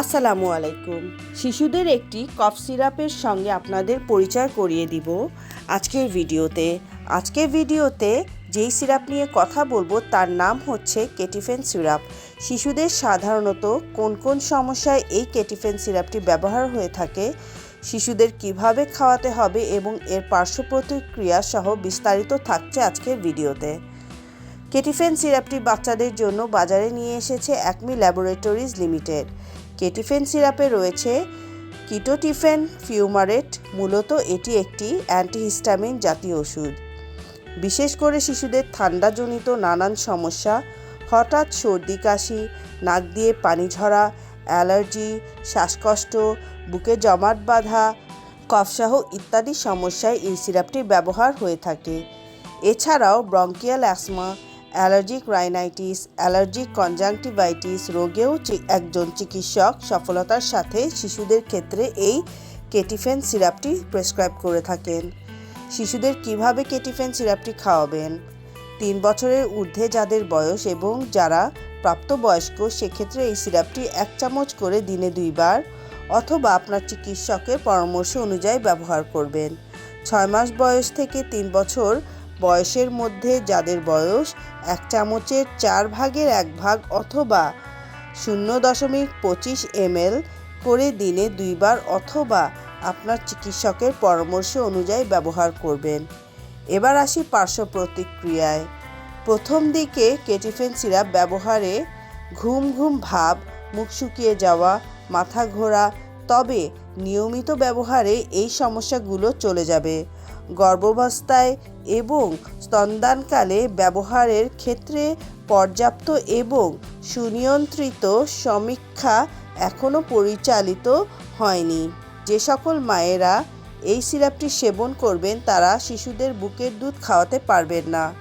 আসসালামু আলাইকুম। শিশুদের একটি কফ সিরাপের সঙ্গে আপনাদের পরিচয় করিয়ে দিব আজকের ভিডিওতে। আজকের ভিডিওতে যেই সিরাপ নিয়ে কথা বলব তার নাম হচ্ছে কেটিফেন সিরাপ। শিশুদের সাধারণত কোন কোন সমস্যায় এই কেটিফেন সিরাপটি ব্যবহার হয়ে থাকে, শিশুদের কীভাবে খাওয়াতে হবে এবং এর পার্শ্ব প্রতিক্রিয়া সহ বিস্তারিত থাকছে আজকের ভিডিওতে। কেটিফেন সিরাপটি বাচ্চাদের জন্য বাজারে নিয়ে এসেছে অ্যাকমি ল্যাবরেটরিজ লিমিটেড। কেটিফেন সিরাপে রয়েছে কিটোটিফেন ফিউমারেট, মূলত এটি একটি অ্যান্টিহিস্টামিন জাতীয় ওষুধ। বিশেষ করে শিশুদের ঠান্ডাজনিত নানান সমস্যা, হঠাৎ সর্দি, কাশি, নাক দিয়ে পানি ঝরা, অ্যালার্জি, শ্বাসকষ্ট, বুকে জমাট বাঁধা, কফসহ ইত্যাদি সমস্যায় এই সিরাপটি ব্যবহার হয়ে থাকে। এছাড়াও bronchial asthma allergic rhinitis, allergic conjunctivitis রোগেও একজন চিকিৎসক সফলতার সাথে শিশুদের ক্ষেত্রে এই কেটিফেন সিরাপটি প্রেসক্রাইব করে থাকেন। শিশুদের কীভাবে কেটিফেন সিরাপটি খাওয়াবেন? তিন বছরের ঊর্ধ্বে যাদের বয়স এবং যারা প্রাপ্তবয়স্ক, সেক্ষেত্রে এই সিরাপটি এক চামচ করে দিনে দুইবার অথবা আপনার চিকিৎসকের পরামর্শ অনুযায়ী ব্যবহার করবেন। ছয় মাস বয়স থেকে তিন বছর বয়সের মধ্যে যাদের বয়স এক চামচের চার ভাগের এক ভাগ অথবা শূন্য দশমিক পঁচিশ এমএল করে দিনে দুইবার অথবা আপনার চিকিৎসকের পরামর্শ অনুযায়ী ব্যবহার করবেন। এবার আসি পার্শ্ব প্রতিক্রিয়ায়। প্রথম দিকে কেটিফেন সিরাপ ব্যবহারে ঘুম ঘুম ভাব, মুখ শুকিয়ে যাওয়া, মাথা ঘোরা, তবে নিয়মিত ব্যবহারে এই সমস্যাগুলো চলে যাবে। গর্ভাবস্থায় এবং স্তনদানকালে ব্যবহারের ক্ষেত্রে পর্যাপ্ত এবং সুনিয়ন্ত্রিত সমীক্ষা এখনও পরিচালিত হয়নি। যে সকল মায়েরা এই সিরাপটি সেবন করবেন, তারা শিশুদের বুকের দুধ খাওয়াতে পারবেন না।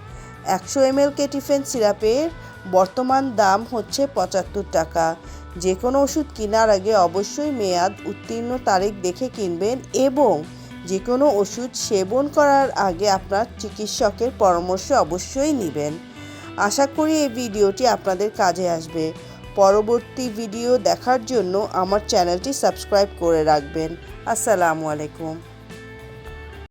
একশো এমএল কেটিফেন সিরাপের বর্তমান দাম হচ্ছে পঁচাত্তর টাকা। যে কোনো ওষুধ কেনার আগে অবশ্যই মেয়াদ উত্তীর্ণ তারিখ দেখে কিনবেন এবং যে কোনো ওষুধ সেবন করার আগে আপনার চিকিৎসকের পরামর্শ অবশ্যই নেবেন। আশা করি এই ভিডিওটি আপনাদের কাজে আসবে। পরবর্তী ভিডিও দেখার জন্য আমার চ্যানেলটি সাবস্ক্রাইব করে রাখবেন। আসসালামু আলাইকুম।